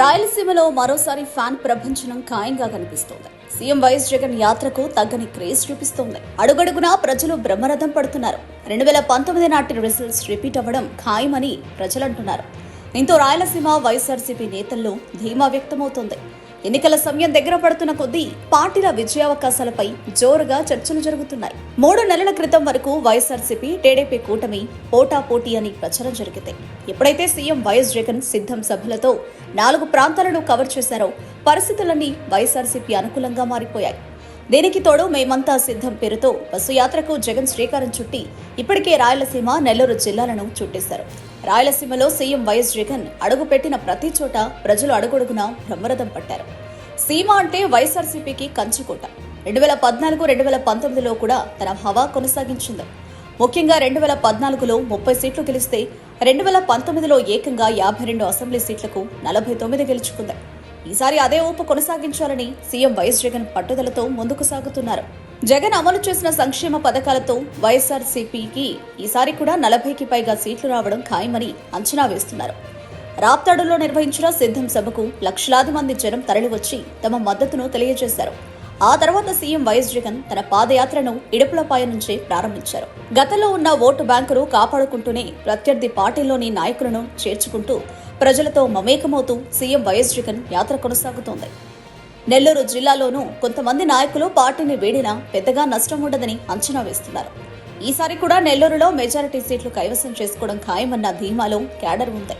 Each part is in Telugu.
రాయలసీమలో మరోసారి ఫ్యాన్ ప్రపంచనం ఖాయంగా కనిపిస్తోంది. సీఎం వైఎస్ జగన్ యాత్రకు తగ్గని క్రేజ్ చూపిస్తోంది. అడుగడుగునా ప్రజలు బ్రహ్మరథం పడుతున్నారు. రెండు వేల పంతొమ్మిది నాటి రిజల్ట్స్ రిపీట్ అవ్వడం ఖాయమని ప్రజలంటున్నారు. దీంతో రాయలసీమ వైఎస్ఆర్సీపీ నేతల్లో ధీమా వ్యక్తమవుతోంది. ఎన్నికల సమయం దగ్గర పడుతున్న కొద్దీ పార్టీల విజయావకాశాలపై జోరుగా చర్చలు జరుగుతున్నాయి. మూడు నెలల క్రితం వరకు వైఎస్ఆర్సీపీ టీడీపీ కూటమి పోటాపోటీ అని ప్రచారం జరిగింది. ఎప్పుడైతే సీఎం వైఎస్ జగన్ సిద్ధం సభలతో నాలుగు ప్రాంతాలను కవర్ చేశారో పరిస్థితులన్నీ వైఎస్ఆర్సీపీ అనుకూలంగా మారిపోయాయి. దీనికి తోడు మేమంతా సిద్ధం పేరుతో బస్సు యాత్రకు జగన్ శ్రీకారం చుట్టి ఇప్పటికే రాయలసీమ నెల్లూరు జిల్లాలను చుట్టేశారు. రాయలసీమలో సీఎం వైఎస్ జగన్ అడుగు పెట్టిన ప్రతి చోట ప్రజలు అడుగొడుగున బ్రహ్మరథం పట్టారు. సీమ అంటే వైఎస్ఆర్సీపీకి కంచుకోట. రెండు వేల పద్నాలుగు రెండు వేల పంతొమ్మిదిలో కూడా తన హవా కొనసాగించింది. ముఖ్యంగా రెండు వేల పద్నాలుగులో ముప్పై సీట్లు గెలిస్తే రెండు వేల పంతొమ్మిదిలో ఏకంగా యాభై రెండు అసెంబ్లీ సీట్లకు నలభై తొమ్మిది గెలుచుకుంది. ఈసారి అదే ఊపు కొనసాగించాలని సీఎం వైఎస్ జగన్ పట్టుదలతో ముందుకు సాగుతున్నారు. జగన్ అమలు చేసిన సంక్షేమ పథకాలతో వైఎస్ఆర్ సిపికి ఈసారి కూడా నలభైకి పైగా సీట్లు రావడం ఖాయమని అంచనా వేస్తున్నారు. రాప్తాడులో నిర్వహించిన సిద్ధం సభకు లక్షలాది మంది జనం తరలివచ్చి తమ మద్దతును తెలియజేశారు. ఆ తర్వాత సీఎం వైఎస్ జగన్ తన పాదయాత్రను ఇడుపులపాయ నుంచే ప్రారంభించారు. గతంలో ఉన్న ఓటు బ్యాంకును కాపాడుకుంటూనే ప్రత్యర్థి పార్టీలోని నాయకులను చేర్చుకుంటూ ప్రజలతో మమేకమవుతూ సీఎం వైఎస్ జగన్ యాత్ర కొనసాగుతోంది. నెల్లూరు జిల్లాలోనూ కొంతమంది నాయకులు పార్టీని వీడినా పెద్దగా నష్టం ఉండదని అంచనా వేస్తున్నారు. ఈసారి కూడా నెల్లూరులో మెజారిటీ సీట్లు కైవసం చేసుకోవడం ఖాయమన్న ధీమాలో క్యాడర్ ఉంది.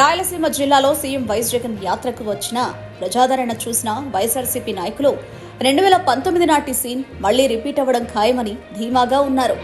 రాయలసీమ జిల్లాలో సీఎం వైఎస్ జగన్ యాత్రకు వచ్చిన ప్రజాదరణ చూసిన వైఎస్ఆర్సీపీ నాయకులు రెండు వేల పంతొమ్మిది నాటి సీన్ మళ్ళీ రిపీట్ అవ్వడం ఖాయమని ధీమాగా ఉన్నారు.